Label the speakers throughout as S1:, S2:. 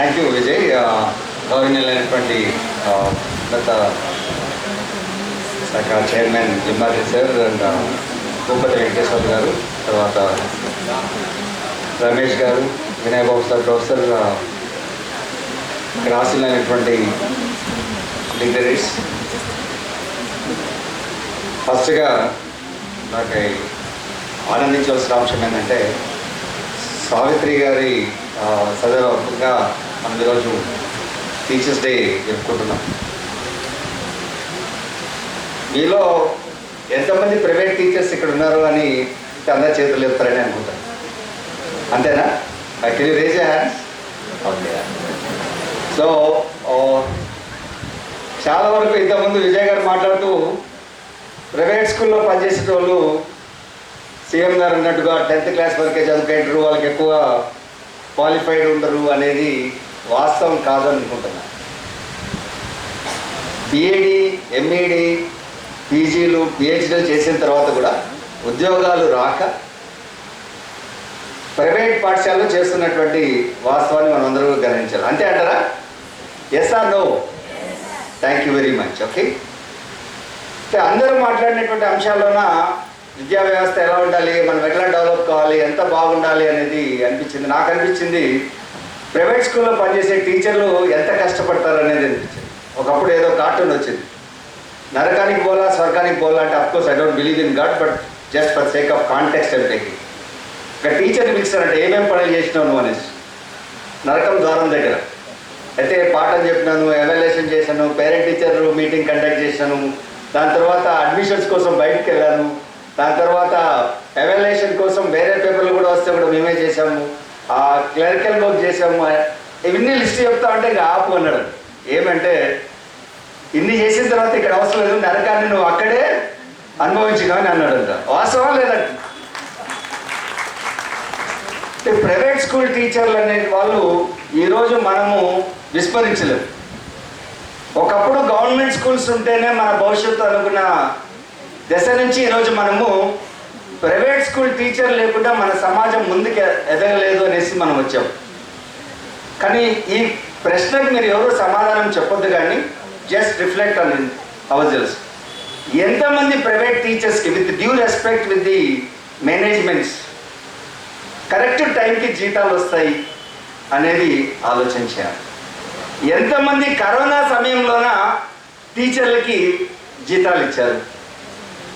S1: Thank you Vijay గౌరవనీయులైనటువంటి uh, గత శాఖ chairman జిమ్మాజీ sir and uh, Bhupathi Venkateswara గారు తర్వాత రమేష్ గారు వినయ్ బాబు సార్ ప్రొఫెసర్ ఆ, ఇక్కడ డిగ్నరీస్ ఫస్ట్గా నాకు ఆనందించవలసిన అంశం ఏంటంటే సావిత్రి గారి సదవ మనం ఈరోజు టీచర్స్ డే జరుపుకుంటున్నాం. మీలో ఎంతమంది ప్రైవేట్ టీచర్స్ ఇక్కడ ఉన్నారు అని అందరి చేతులు చెప్తారని అనుకుంటాను అంతేనా? Can raise hands? Okay. So చాలా వరకు ఇంతకుముందు విజయ్ గారు మాట్లాడుతూ ప్రైవేట్ స్కూల్లో పనిచేసే వాళ్ళు సీఎం గారు అన్నట్టుగా టెన్త్ క్లాస్ వరకే చదువుకుంటారు వాళ్ళకి ఎక్కువ క్వాలిఫైడ్ ఉండరు అనేది వాస్తవం కాదనుకుంటున్నా. బిఏడి ఎంఈడి పీజీలు పిహెచ్డీలు చేసిన తర్వాత కూడా ఉద్యోగాలు రాక ప్రైవేట్ పాఠశాలలో చేస్తున్నటువంటి వాస్తవాన్ని మనం అందరూ గమనించాలి. అంతే అంటారా? Yes or no thank you very much okay అందరూ మాట్లాడినటువంటి అంశాల్లోన విద్యా వ్యవస్థ ఎలా ఉండాలి? మనం ఎట్లా డెవలప్ కావాలి? ఎంత బాగుండాలి అనేది అనిపించింది. నాకు అనిపించింది ప్రైవేట్ స్కూల్లో పనిచేసే టీచర్లు ఎంత కష్టపడతారు అనేది అనిపించింది. ఒకప్పుడు ఏదో కార్టూన్ వచ్చింది. నరకానికి పోలా స్వర్గానికి పోలా అంటే of course I don't believe in God but just for sake of context and taking ఒక టీచర్ని పిలుస్తారంటే ఏమేం పనులు చేసినావు నువ్వు? అనేసి. నరకం ద్వారం దగ్గర. అయితే పాఠం చెప్పినాను ఎవాల్యుయేషన్ చేశాను పేరెంట్ టీచర్ మీటింగ్ కండక్ట్ చేశాను దాని తర్వాత అడ్మిషన్స్ కోసం బయటకు వెళ్ళాను దాని తర్వాత ఎవాల్యుయేషన్ కోసం వేరే పేపర్లు కూడా వస్తే కూడా మేమే చేశాము. ఆ క్లరికల్ వర్క్ చేసాము ఇవన్నీ లిస్ట్ చెప్తా అంటే ఇంకా ఆపు అన్నాడు. ఏమంటే ఇన్ని చేసిన తర్వాత ఇక్కడ అవసరం లేదు నరకాన్ని నువ్వు అక్కడే అనుభవించినావు కానీ అన్నాడు అంట వాస్తవం లేదంట అంటే ప్రైవేట్ స్కూల్ టీచర్లు అనే వాళ్ళు ఈరోజు మనము విస్మరించలేము. ఒకప్పుడు గవర్నమెంట్ స్కూల్స్ ఉంటేనే మన భవిష్యత్తు అనుకున్న దశ నుంచి ఈరోజు మనము ప్రైవేట్ స్కూల్ టీచర్ లేకుండా మన సమాజం ముందుకు ఎదగలేదు అనేసి మనం వచ్చాం. కానీ ఈ ప్రశ్నకు మీరు ఎవరు సమాధానం చెప్పొద్దు కానీ జస్ట్ రిఫ్లెక్ట్ ఆన్ అవజల్స్ ఎంతమంది ప్రైవేట్ టీచర్స్కి with due respect with the managements correct టైంకి జీతాలు వస్తాయి అనేది ఆలోచించారు ఎంతమంది కరోనా సమయంలోన టీచర్లకి జీతాలు ఇచ్చారు?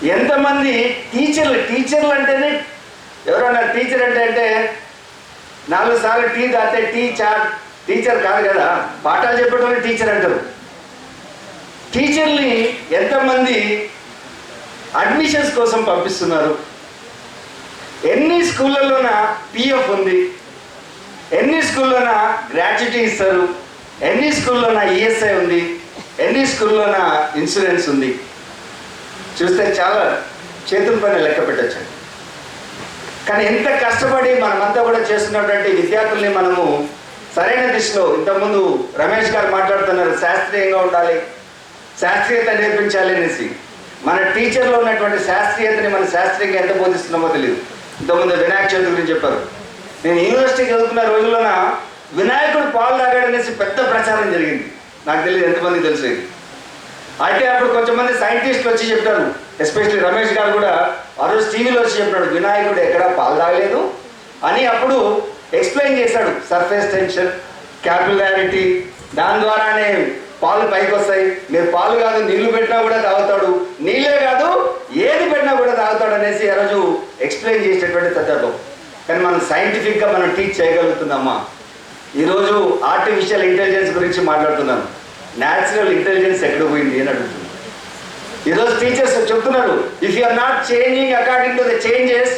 S1: ఎంతమంది టీచర్లు? టీచర్లు అంటేనే ఎవరైనా టీచర్ అంటే అంటే నాలుగు సార్లు టీ తాగితే టీ చా టీచర్ కాదు కదా. పాఠాలు చెప్పేటోళ్ళు టీచర్ అంటారు. టీచర్ని ఎంతమంది అడ్మిషన్స్ కోసం పంపిస్తున్నారు? ఎన్ని స్కూళ్ళలోన పిఎఫ్ ఉంది? ఎన్ని స్కూల్లోన గ్రాట్యుటీ ఇస్తారు? ఎన్ని స్కూల్లోన ఈఎస్ఐ ఉంది? ఎన్ని స్కూల్లోన ఇన్సూరెన్స్ ఉంది? చూస్తే చాలా చేతుల పైన లెక్క పెట్టచ్చు. కానీ ఎంత కష్టపడి మనమంతా కూడా చేస్తున్నటువంటి విద్యార్థుల్ని మనము సరైన దిశలో ఇంతకుముందు రమేష్ గారు మాట్లాడుతున్నారు శాస్త్రీయంగా ఉండాలి శాస్త్రీయత నేర్పించాలి అనేసి. మన టీచర్లో ఉన్నటువంటి శాస్త్రీయతని మన శాస్త్రీయంగా ఎంత బోధిస్తున్నామో తెలియదు ఇంతకుముందు వినాయక చవితి గురించి చెప్పారు. నేను యూనివర్సిటీ చదువుకున్న రోజుల్లోన వినాయకుడు పాలు తాగాడనేసి పెద్ద ప్రచారం జరిగింది. నాకు తెలియదు ఎంతమంది తెలుసు అంటే అయితే అప్పుడు కొంచెం మంది సైంటిస్టులు వచ్చి చెప్తారు. ఎస్పెషల్లీ రమేష్ గారు కూడా ఆ రోజు టీవీలో వచ్చి చెప్పినాడు వినాయకుడు ఎక్కడా పాలు తాగలేదు? అని అప్పుడు ఎక్స్ప్లెయిన్ చేశాడు సర్ఫేస్ టెన్షన్ క్యాపిలారిటీ దాని ద్వారానే పాలు పైకి వస్తాయి మీరు పాలు కాదు నీళ్ళు పెట్టినా కూడా తాగుతాడు. నీళ్ళే కాదు ఏది పెట్టినా కూడా తాగుతాడు అనేసి ఆ రోజు ఎక్స్ప్లెయిన్ చేసేటువంటి సందర్భం. కానీ మనం సైంటిఫిక్గా మనం టీచ్ చేయగలుగుతుందమ్మా ఈరోజు ఆర్టిఫిషియల్ ఇంటెలిజెన్స్ గురించి మాట్లాడుతున్నాం న్యాచురల్ ఇంటెలిజెన్స్ ఎక్కడ పోయింది అని అడుగుతుంది. ఈరోజు టీచర్స్ చెప్తున్నారు? If you are not changing according to the changes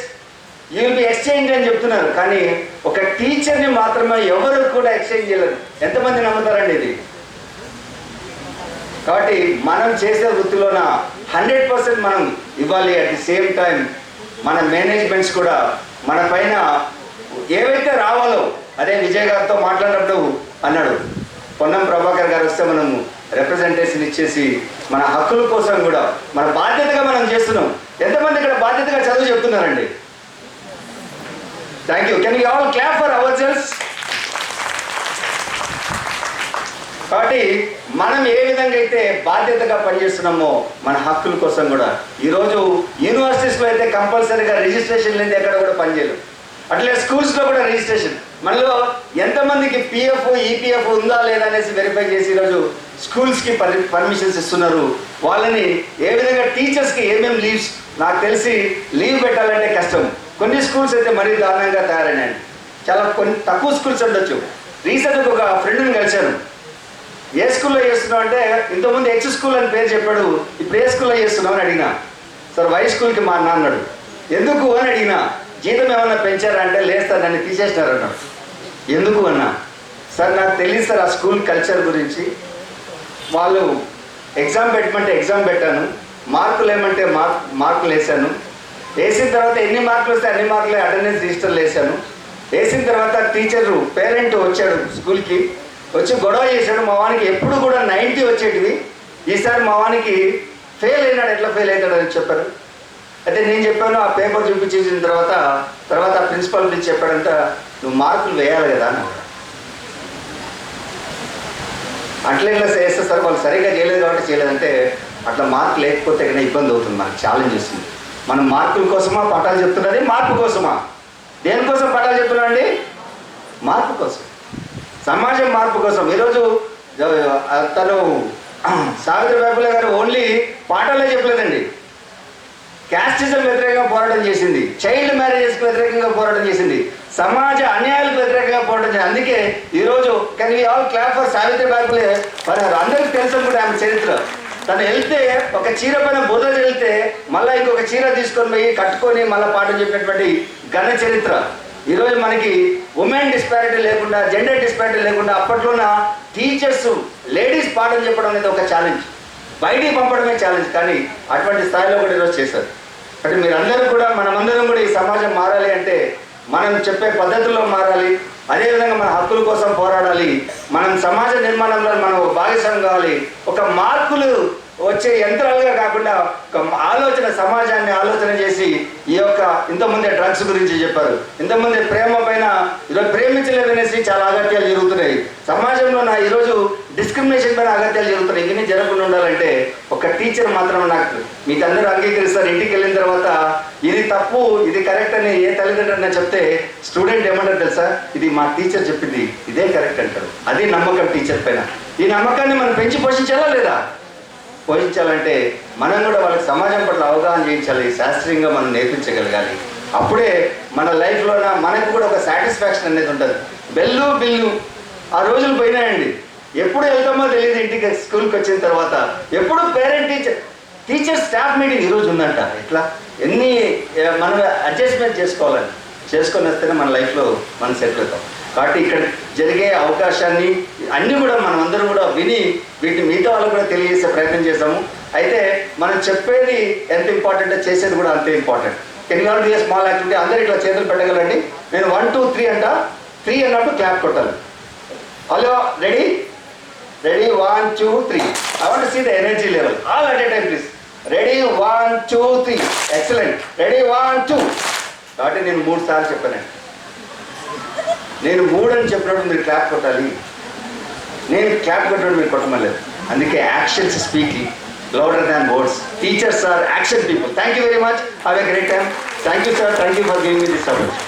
S1: you will be exchange అని చెప్తున్నారు. కానీ ఒక టీచర్ని మాత్రమే ఎవరు కూడా ఎక్స్చేంజ్ చేయలేరు. ఎంతమంది నమ్ముతారండి ఇది? కాబట్టి మనం చేసే వృత్తిలోన హండ్రెడ్ పర్సెంట్ మనం ఇవ్వాలి. అట్ ది సేమ్ టైం మన మేనేజ్మెంట్స్ కూడా మన పైన ఏవైతే రావాలో అదే విజయ్ గారితో మాట్లాడినప్పుడు అన్నాడు పొన్నం ప్రభు గారు వస్తే మనము రిప్రజెంటేషన్ ఇచ్చేసి మన హక్కుల కోసం కూడా మన బాధ్యతగా మనం చేస్తున్నాం. ఎంతమంది ఇక్కడ బాధ్యతగా చదువు చెప్తున్నారండి? Thank you can you all clap for ourselves కాబట్టి మనం ఏ విధంగా అయితే బాధ్యతగా పనిచేస్తున్నామో మన హక్కుల కోసం కూడా ఈరోజు యూనివర్సిటీస్లో అయితే కంపల్సరీగా రిజిస్ట్రేషన్ లేని ఎక్కడ కూడా పనిచేయలేదు. అట్లే స్కూల్స్లో కూడా రిజిస్ట్రేషన్ మనలో ఎంతమందికి పిఎఫ్ ఈపీఎఫ్ ఉందా లేదా అనేసి వెరిఫై చేసి ఈరోజు స్కూల్స్కి పర్ పర్మిషన్స్ ఇస్తున్నారు. వాళ్ళని ఏ విధంగా టీచర్స్కి ఏమేమి లీవ్స్ నాకు తెలిసి లీవ్ పెట్టాలంటే కష్టం. కొన్ని స్కూల్స్ అయితే మరీ దారుణంగా తయారైనాయి. చాలా కొన్ని తక్కువ స్కూల్స్ ఉండొచ్చు. రీసెంట్గా ఒక ఫ్రెండ్ని కలిశాను. ఏ స్కూల్లో చేస్తున్నావు అంటే ఇంతకుముందు హెచ్ స్కూల్ అని పేరు చెప్పాడు ఇప్పుడు ఏ స్కూల్లో చేస్తున్నావు అని అడిగినా. సార్ వై స్కూల్కి మా అన్న అన్నాడు. ఎందుకు? అని అడిగినా. జీతం ఏమన్నా పెంచారా అంటే లేదు సార్ నన్ను తీసేసినారు ఎందుకు అన్నా? సార్ నాకు తెలియదు సార్ ఆ స్కూల్ కల్చర్ గురించి. వాళ్ళు ఎగ్జామ్ పెట్టమంటే ఎగ్జామ్ పెట్టాను. మార్కులు ఏమంటే మార్క్ మార్కులు వేసాను వేసిన తర్వాత ఎన్ని మార్కులు వస్తే అన్ని మార్కులు అటెండెన్స్ రిజిస్టర్లు వేసాను వేసిన తర్వాత టీచరు పేరెంట్ వచ్చాడు స్కూల్కి. వచ్చి గొడవ చేశాడు. మా వానికి ఎప్పుడు కూడా నైంటీ వచ్చేటివి ఈసారి మా వానికి ఫెయిల్ అయినాడు. ఎట్లా ఫెయిల్ అవుతాడు అని చెప్పారు? అయితే నేను చెప్పాను ఆ పేపర్ చూపించేసిన తర్వాత తర్వాత ప్రిన్సిపల్ పిలిచి చెప్పాడంత నువ్వు మార్కులు వేయాలి కదా అని అట్లా ఇట్లా చేస్తే సార్ వాళ్ళు సరిగ్గా చేయలేదు కాబట్టి చేయలేదంటే అట్లా మార్కులు లేకపోతే కన్నా ఇబ్బంది అవుతుంది. మనకు ఛాలెంజ్ వస్తుంది. మనం మార్కుల కోసమా పటాలు చెప్తున్నది మార్పు కోసమా? దేనికోసం పటాలు చెప్తున్నాండి మార్పు కోసం. సమాజం మార్పు కోసం. ఈరోజు తను సావిత్రి బాబులే గారు ఓన్లీ పాఠాలే చెప్పలేదండి. క్యాస్టిజం వ్యతిరేకంగా పోరాటం చేసింది. చైల్డ్ మ్యారేజెస్కి వ్యతిరేకంగా పోరాటం చేసింది. సమాజ అన్యాయాలకు వ్యతిరేకంగా పోరాటం చేసింది. అందుకే ఈరోజు can we all clap for Savitribai Phule మరి అందరికీ తెలుసు కూడా ఆమె చరిత్ర. తను వెళ్తే ఒక చీర పైన బుధ వెళ్తే మళ్ళీ ఇంకొక చీర తీసుకొని పోయి కట్టుకొని మళ్ళీ పాఠం చెప్పినటువంటి ఘన చరిత్ర. ఈరోజు మనకి ఉమెన్ డిస్పారిటీ లేకుండా జెండర్ డిస్పారిటీ లేకుండా అప్పట్లోన టీచర్స్ లేడీస్ పాఠం చెప్పడం అనేది ఒక ఛాలెంజ్ బయటికి పంపడమే ఛాలెంజ్ కానీ అటువంటి స్థాయిలో కూడా ఈరోజు చేశారు. అంటే మీరందరూ కూడా మనమందరం కూడా ఈ సమాజం మారాలి అంటే మనం చెప్పే పద్ధతుల్లో మారాలి అదేవిధంగా మన హక్కుల కోసం పోరాడాలి మనం సమాజ నిర్మాణంలో మనం ఒక భాగస్వామి కావాలి ఒక మార్పులు వచ్చే యంత్రాలుగా కాకుండా ఒక ఆలోచన సమాజాన్ని ఆలోచన చేసి ఈ యొక్క ఇంతకుముందే డ్రగ్స్ గురించి చెప్పారు. ఇంతకుముందే ప్రేమ పైన ఈరోజు ప్రేమించలేదనేసి చాలా అగత్యాలు జరుగుతున్నాయి. సమాజంలో నా ఈరోజు డిస్క్రిమినేషన్ పైన అగత్యాలు జరుగుతున్నాయి. ఇవన్నీ జరగకుండా ఉండాలంటే ఒక టీచర్ మాత్రం నాకు మీకు అందరూ అంగీకరిస్తారు. ఇంటికి వెళ్ళిన తర్వాత ఇది తప్పు ఇది కరెక్ట్ అని ఏ తల్లిదండ్రులు చెప్తే స్టూడెంట్ ఏమంటారు తెలుసా? ఇది మా టీచర్ చెప్పింది ఇదే కరెక్ట్ అంటారు. అది నమ్మకం టీచర్ పైన. ఈ నమ్మకాన్ని మనం పెంచి పోషించాలా లేదా? పోషించాలంటే మనం కూడా వాళ్ళకి సమాజం పట్ల అవగాహన చేయించాలి శాస్త్రీయంగా మనం నేర్పించగలగాలి. అప్పుడే మన లైఫ్లోన మనకు కూడా ఒక సాటిస్ఫాక్షన్ అనేది ఉంటుంది. Bell bill. ఆ రోజులు పోయినాయండి. ఎప్పుడు వెళ్తామో తెలియదు ఇంటికి స్కూల్కి వచ్చిన తర్వాత. ఎప్పుడు parent teacher teacher staff meeting ఈరోజు ఉందంట. ఎట్లా? ఎన్ని మనం అడ్జస్ట్మెంట్ చేసుకోవాలని చేసుకొని వస్తేనే మన లైఫ్లో మనం సెటిల్ అవుతాం. కాబట్టి ఇక్కడ జరిగే అవకాశాన్ని అన్నీ కూడా మనం అందరం కూడా విని వీటిని మిగతా వాళ్ళకు కూడా తెలియజేసే ప్రయత్నం చేస్తాము అయితే మనం చెప్పేది ఎంత ఇంపార్టెంట్ చేసేది కూడా అంతే important can you do small activity అందరూ ఇట్లా చేతులు పెట్టగలండి. నేను వన్ టూ త్రీ అంట? త్రీ అన్నప్పుడు క్లాప్ కొట్టాలి. Hello ready ready one two three I want see the energy level all at a time please ready one two three excellent ready one two కాబట్టి నేను మూడు సార్లు చెప్పానండి. నేను మూడు అని చెప్పినప్పుడు మీరు క్లాప్ కొట్టాలి. నేను క్లాప్ కొట్టడం మీరు కొట్టమలేదు అందుకే actions speaking louder than words teachers are action people thank you very much have a great time thank you sir thank you for giving me this hours